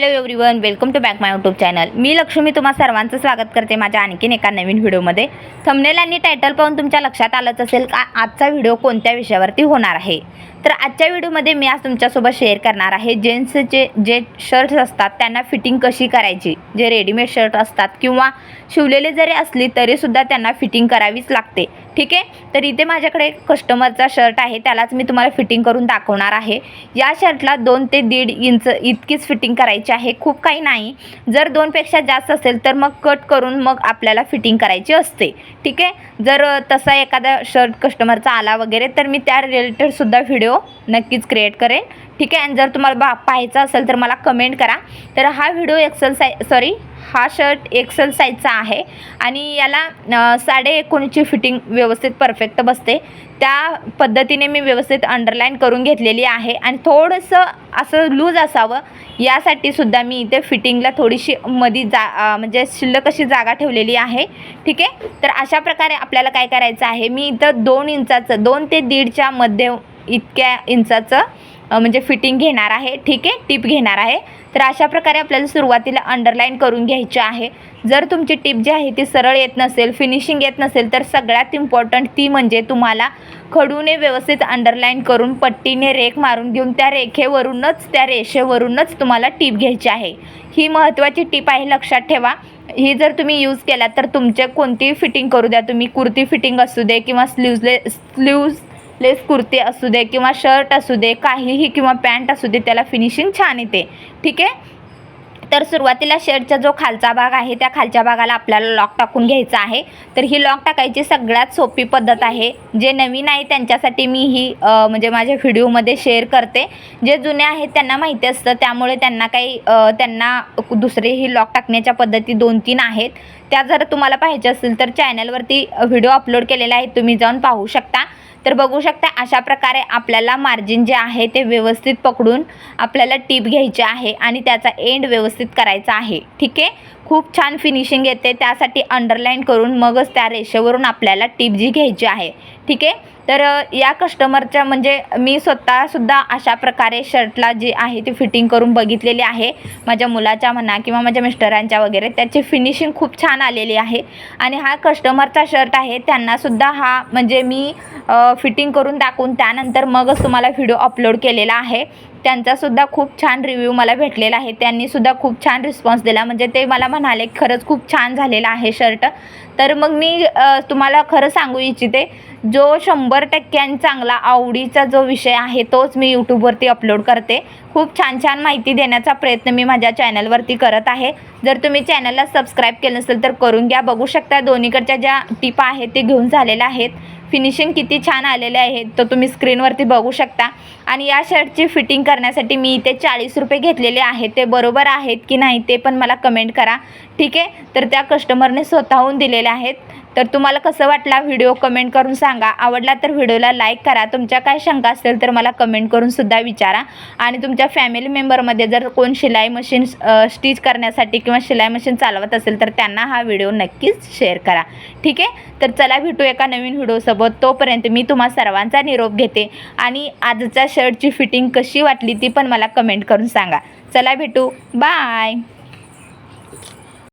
Hello everyone welcome to back my YouTube channel मी लक्ष्मी तुम्हा सर्वांचं स्वागत करते माझ्या आणखीन एका नवीन व्हिडिओमध्ये. थंबनेल आणि टायटल पाहून तुमच्या लक्षात आलंच असेल का आजचा व्हिडिओ कोणत्या विषयावरती होणार आहे? तर आजच्या व्हिडिओमध्ये मी आज तुमच्यासोबत शेअर करणार आहे. जेंट्सचे जे शर्ट्स असतात त्यांना फिटिंग कशी करायची? जे रेडीमेड शर्ट असतात किंवा शिवलेले जरी असली तरीसुद्धा त्यांना फिटिंग करावीच लागते. ठीक आहे? तर इथे माझ्याकडे कस्टमरचा शर्ट आहे. त्यालाच मी तुम्हाला फिटिंग करून दाखवणार आहे. या शर्टला दोन ते दीड इंच इतकीच फिटिंग करायची आहे. खूप काही नाही. जर दोनपेक्षा जास्त असेल तर मग कट करून मग आपल्याला फिटिंग करायची असते. ठीक आहे? जर तसा एखादा शर्ट कस्टमरचा आला वगैरे तर मी त्या रिलेटेडसुद्धा व्हिडिओ नक्कीच क्रिएट करेन. ठीक आहे? आणि जर तुम्हाला बा पाहायचा असेल तर मला कमेंट करा. तर हा व्हिडिओ एक्सेल साय सॉरी हा शर्ट एक्सेल साईजचा आहे. आणि याला साडे एकोणीसची फिटिंग व्यवस्थित परफेक्ट बसते. त्या पद्धतीने मी व्यवस्थित अंडरलाईन करून घेतलेली आहे. आणि थोडंसं असं लूज असावं यासाठी सुद्धा मी इथे फिटिंगला थोडीशी मधी जा म्हणजे शिल्लक अशी जागा ठेवलेली आहे. ठीक आहे? तर अशा प्रकारे आपल्याला काय करायचं आहे? मी इथं दोन इंचाचं दोन ते दीडच्या मध्ये इतक्या इंचाचं म्हणजे फिटिंग घेणार आहे. ठीक आहे? टिप घेणार आहे. तर अशा प्रकारे आपल्याला सुरुवातीला अंडरलाईन करून घ्यायची आहे. जर तुमची टिप जी आहे ती सरळ येत नसेल फिनिशिंग येत नसेल तर सगळ्यात इम्पॉर्टंट ती म्हणजे तुम्हाला खडूने व्यवस्थित अंडरलाईन करून पट्टीने रेख मारून घेऊन त्या रेखेवरूनच त्या रेषेवरूनच तुम्हाला टिप घ्यायची आहे. ही महत्त्वाची टिप आहे लक्षात ठेवा. ही जर तुम्ही यूज केला तर तुमचे कोणतीही फिटिंग करू द्या. तुम्ही कुर्ती फिटिंग असू दे किंवा स्लीवले स्लीव्ज लेस कुर्ती असू दे किंवा शर्ट असू दे काहीही किंवा पॅन्ट असू दे त्याला फिनिशिंग छान येते. ठीक आहे? तर सुरुवातीला शर्टचा जो खालचा भाग आहे त्या खालच्या भागाला आपल्याला लॉक टाकून घ्यायचा आहे. तर ही लॉक टाकायची सगळ्यात सोपी पद्धत आहे. जे नवीन आहे त्यांच्यासाठी मी ही म्हणजे माझ्या व्हिडिओमध्ये शेअर करते. जे जुने आहेत त्यांना माहिती असतं. त्यामुळे त्यांना काही त्यांना दुसरे ही लॉक टाकण्याच्या पद्धती दोन तीन आहेत. त्या जर तुम्हाला पाहिजे असेल तर चॅनलवरती व्हिडिओ अपलोड केलेला आहे. तुम्ही जाऊन पाहू शकता. तर बघू शकता अशा प्रकारे आपल्याला मार्जिन जे आहे ते व्यवस्थित पकडून आपल्याला टीप घ्यायची आहे आणि त्याचा एंड व्यवस्थित करायचा आहे. ठीक आहे? खूप छान फिनिशिंग येते. त्यासाठी अंडरलाईन करून मगच त्या रेषेवरून आपल्याला टीप जी घ्यायची आहे. ठीक आहे? तर या कस्टमरच्या म्हणजे मी स्वतःसुद्धा अशा प्रकारे शर्टला जी आहे ती फिटिंग करून बघितलेली आहे. माझ्या मुलाच्या म्हणा किंवा माझ्या मिस्टरांच्या वगैरे त्याची फिनिशिंग खूप छान आलेली आहे. आणि हा कस्टमरचा शर्ट आहे. त्यांनासुद्धा हा म्हणजे मी फिटिंग करून दाखवून त्यानंतर मगच तुम्हाला व्हिडिओ अपलोड केलेला आहे. त्यांचासुद्धा खूप छान रिव्ह्यू मला भेटलेला आहे. त्यांनीसुद्धा खूप छान रिस्पॉन्स दिला. म्हणजे ते मला म्हणाले खरंच खूप छान झालेला आहे शर्ट तर मग मी तुम्हाला खरं सांगू इच्छिते जो शंभर टक्क्यां चांगला आवडीचा जो विषय आहे तोच मी यूट्यूबवरती अपलोड करते. खूप छान छान माहिती देण्याचा प्रयत्न मी माझ्या चॅनलवरती करत आहे. जर तुम्ही चॅनलला सबस्क्राईब केलं नसेल तर करून घ्या. बघू शकता दोन्हीकडच्या ज्या टिपा आहेत ते घेऊन झालेल्या आहेत. फिनिशिंग किती छान आलेले आहे तर तुम्ही स्क्रीनवरती बघू शकता. आणि या शर्टची फिटिंग करण्यासाठी मी इथे चाळीस रुपये घेतलेले आहेत. ते बरोबर आहेत की नाही ते पण मला कमेंट करा. ठीक आहे? तर त्या कस्टमरने स्वतःहून दिलेले आहेत. तर तुम्हाला कसं वाटला व्हिडिओ कमेंट करून सांगा. आवडला तर व्हिडिओला लाईक करा. तुमच्या काय शंका असतील तर मला कमेंट करून सुद्धा विचारा. आणि तुमच्या फॅमिली मेंबरमध्ये जर कोण शिलाई मशीन स्टिच करण्यासाठी किंवा शिलाई मशीन चालवत असेल तर त्यांना हा व्हिडिओ नक्कीच शेअर करा. ठीक आहे? तर चला भेटू एका नवीन व्हिडिओसोबत तोपर्यंत मी तुम्हा सर्वांचा निरोप घेते. आणि आजच्या शर्टची फिटिंग कशी वाटली ती पण मला कमेंट करून सांगा. चला भेटू. बाय